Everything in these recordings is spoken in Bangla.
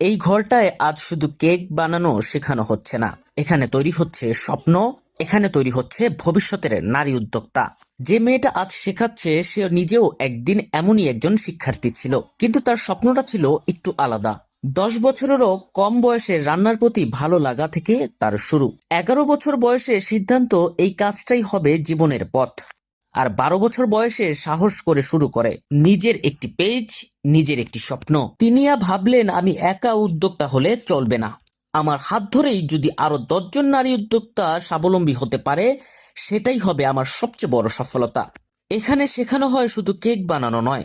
এই ঘরটায় আজ শুধু কেক বানানো শেখানো হচ্ছে না। এখানে তৈরি হচ্ছে স্বপ্ন, এখানে তৈরি হচ্ছে ভবিষ্যতের নারী উদ্যোক্তা। যে মেয়েটা আজ শেখাচ্ছে, সে নিজেও একদিন এমনই একজন শিক্ষার্থী ছিল। কিন্তু তার স্বপ্নটা ছিল একটু আলাদা। দশ বছরেরও কম বয়সে রান্নার প্রতি ভালো লাগা থেকে তার শুরু। এগারো বছর বয়সে সিদ্ধান্ত এই কাজটাই হবে জীবনের পথ। আর বারো বছর বয়সে সাহস করে শুরু করে নিজের একটি পেজ, নিজের একটি স্বপ্ন। তিনিয়া ভাবলেন, আমি একা উদ্যোক্তা হলে চলবে না। আমার হাত ধরেই যদি আরও দশজন নারী উদ্যোক্তা স্বাবলম্বী হতে পারে, সেটাই হবে আমার সবচেয়ে বড় সফলতা। এখানে শেখানো হয় শুধু কেক বানানো নয়।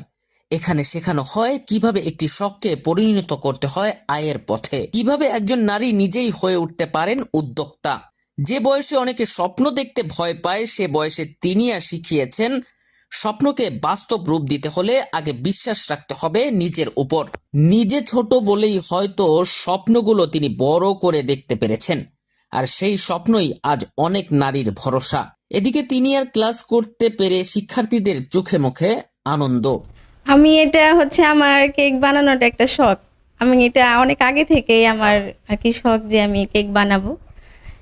এখানে শেখানো হয় কীভাবে একটি শখকে পরিণত করতে হয় আয়ের পথে। কীভাবে একজন নারী নিজেই হয়ে উঠতে পারেন উদ্যোক্তা। যে বয়সে অনেকে স্বপ্ন দেখতে ভয় পায়, সে বয়সে তিনি আর শিখিয়েছেন স্বপ্নকে বাস্তব রূপ দিতে হলে আগে বিশ্বাস রাখতে হবে নিজের উপর। নিজে ছোট বলেই হয়তো স্বপ্নগুলো তিনি বড় করে দেখতে পেরেছেন, আর সেই স্বপ্নই আজ অনেক নারীর ভরসা। এদিকে তিনি আর ক্লাস করতে পেরে শিক্ষার্থীদের চোখে মুখে আনন্দ। আমি এটা হচ্ছে আমার কেক বানানোটা একটা শখ। আমি এটা অনেক আগে থেকেই আমার আর কি শখ যে আমি কেক বানাবো।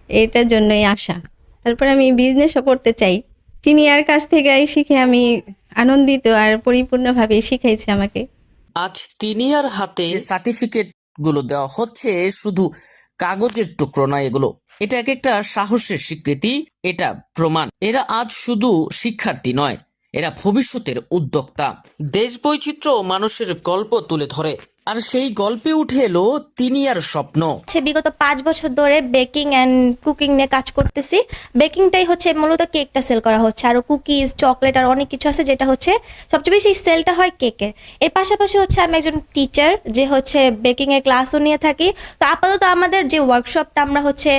এটার জন্যই আশা। তারপরে আমি বিজনেসও করতে চাই। চিনিয়ার কাছ থেকে শিখে আমি আনন্দিত আর পরিপূর্ণভাবে শিখাইছে আমাকে। আজ তিনিয়ার হাতে যে সার্টিফিকেটগুলো দেওয়া হচ্ছে শুধু কাগজের টুকরো নয় এগুলো। এটা এক একটা সাহসের স্বীকৃতি এটা প্রমাণ। এরা আজ শুধু শিক্ষার্থী নয় এরা ভবিষ্যতের উদ্যোক্তা। দেশ বৈচিত্র্য মানুষের গল্প তুলে ধরে। আর সেই গল্পে উঠে এলো তিনি আর স্বপ্ন। হচ্ছে বিগত পাঁচ বছর ধরে বেকিং অ্যান্ড কুকিং নিয়ে কাজ করতেছি। বেকিংটাই হচ্ছে মূলত কেকটা সেল করা হচ্ছে। আরও কুকিজ চকলেট আর অনেক কিছু আছে যেটা হচ্ছে সবচেয়ে বেশি সেলটা হয় কেকের এর পাশাপাশি হচ্ছে আমি একজন টিচার যে হচ্ছে বেকিংয়ের ক্লাসও নিয়ে থাকি। তো আপাতত আমাদের যে ওয়ার্কশপটা আমরা হচ্ছে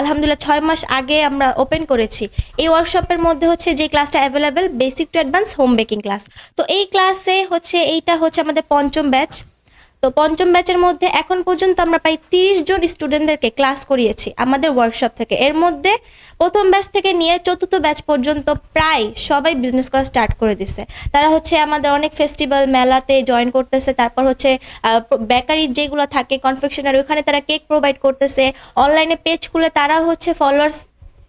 আলহামদুলিল্লাহ ছয় মাস আগে আমরা ওপেন করেছি। এই ওয়ার্কশপের মধ্যে হচ্ছে যে ক্লাসটা available basic to advance home baking class তো এই ক্লাসে হচ্ছে এইটা হচ্ছে আমাদের পঞ্চম ব্যাচ তো পঞ্চম ব্যাচের মধ্যে এখন পর্যন্ত আমরা প্রায় তিরিশ জন স্টুডেন্টদেরকে ক্লাস করিয়েছি আমাদের ওয়ার্কশপ থেকে। এর মধ্যে প্রথম ব্যাচ থেকে নিয়ে চতুর্থ ব্যাচ পর্যন্ত প্রায় সবাই বিজনেস করা স্টার্ট করে দিছে। তারা হচ্ছে আমাদের অনেক ফেস্টিভ্যাল মেলাতে জয়েন করতেছে, তারপর হচ্ছে বেকারি যেগুলো থাকে কনফেকশনারি ওখানে তারা কেক প্রোভাইড করতেছে। অনলাইনে পেজ খুলে তারা হচ্ছে ফলোয়ার্স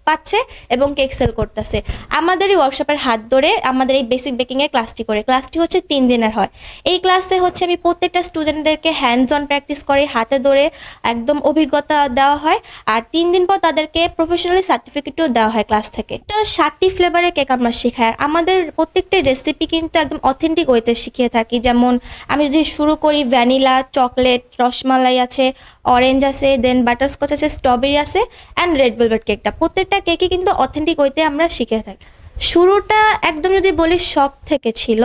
পাচ্ছে এবং কেক সেল করতেছে। আমাদের এই ওয়ার্কশপের হাত ধরে আমাদের এই বেসিক বেকিংয়ের ক্লাসটি করে। ক্লাসটি হচ্ছে তিন দিনের হয়। এই ক্লাসে হচ্ছে আমি প্রত্যেকটা স্টুডেন্টদেরকে হ্যান্ডস অন প্র্যাকটিস করে, হাতে ধরে একদম অভিজ্ঞতা দেওয়া হয় আর তিন দিন পর তাদেরকে প্রফেশনালি সার্টিফিকেটও দেওয়া হয় ক্লাস থেকে। এটা ষাটটি ফ্লেভারের কেক আমরা শেখাই। আমাদের প্রত্যেকটা রেসিপি কিন্তু একদম অথেন্টিক ওয়েতে শিখিয়ে থাকি। যেমন আমি যদি শুরু করি ভ্যানিলা চকলেট রসমালাই আছে অরেঞ্জ আছে দেন বাটারস্কচ আছে স্ট্রবেরি আছে অ্যান্ড রেড ভেলভেট কেকটা প্রত্যেকটা কেকই কিন্তু অথেন্টিক হইতে আমরা শিখে থাকি। শুরুটা একদম যদি বলি, শখ থেকে ছিল।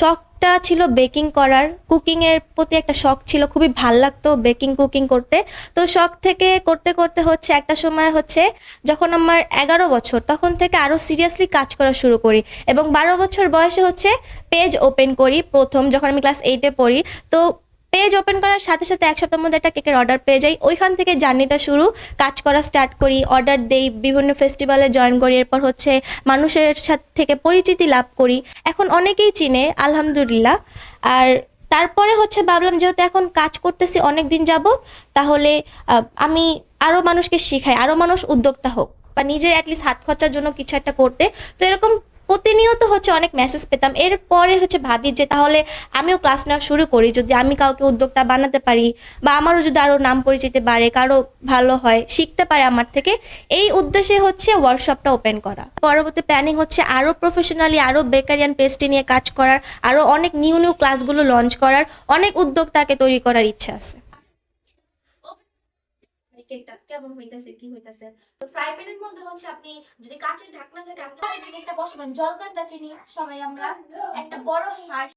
শখটা ছিল বেকিং করার। কুকিংয়ের প্রতি একটা শখ ছিল, খুবই ভালো লাগতো বেকিং কুকিং করতে। তো শখ থেকে করতে করতে হচ্ছে, একটা সময় হচ্ছে, যখন আমার এগারো বছর, তখন থেকে আরও সিরিয়াসলি কাজ করা শুরু করি। এবং বারো বছর বয়সে হচ্ছে পেজ ওপেন করি প্রথম, যখন আমি ক্লাস এইটে পড়ি। তো পেজ ওপেন করার সাথে সাথে এক সপ্তাহের মধ্যে একটা কেকের অর্ডার পেয়ে যাই। ওইখান থেকে জার্নিটা শুরু, কাজ করা স্টার্ট করি অর্ডার দেই, বিভিন্ন ফেস্টিভ্যালে জয়েন করি, এরপর হচ্ছে মানুষের সাথে থেকে পরিচিতি লাভ করি। এখন অনেকেই চিনে, আলহামদুলিল্লাহ। আর তারপরে হচ্ছে ভাবলাম, যেহেতু এখন কাজ করতেছি অনেক দিন যাব তাহলে আমি আরও মানুষকে শিখাই আরও মানুষ উদ্যোক্তা হোক, বা নিজের অ্যাটলিস্ট হাত খরচার জন্য কিছু একটা করতে। তো এরকম প্রতিনিয়ত হচ্ছে অনেক মেসেজ পেতাম। এরপরে হচ্ছে ভাবি যে, তাহলে আমিও ক্লাস নেওয়া শুরু করি। যদি আমি কাউকে উদ্যোক্তা বানাতে পারি বা আমারও যদি আরও নাম পরিচিতি বাড়ে, কারও ভালো হয়, শিখতে পারে আমার থেকে, এই উদ্দেশ্যে হচ্ছে ওয়ার্কশপটা ওপেন করা। পরবর্তী প্ল্যানিং হচ্ছে আরও প্রফেশনালি আরও বেকারিয়ান পেস্ট্রি নিয়ে কাজ করার আরও অনেক নিউ নিউ ক্লাসগুলো লঞ্চ করার, অনেক উদ্যোক্তাকে তৈরি করার ইচ্ছা আছে। কেকটা কেমন হইতাছে, কি হইতাছে? তো ফ্রাই প্যানের মধ্যে হচ্ছে আপনি যদি কাঁচের ঢাকনা থাকে আপনি যে কেকটা বসাবেন জলকান্দা চিনি সবাই আমরা, একটা বড় হাঁড়ি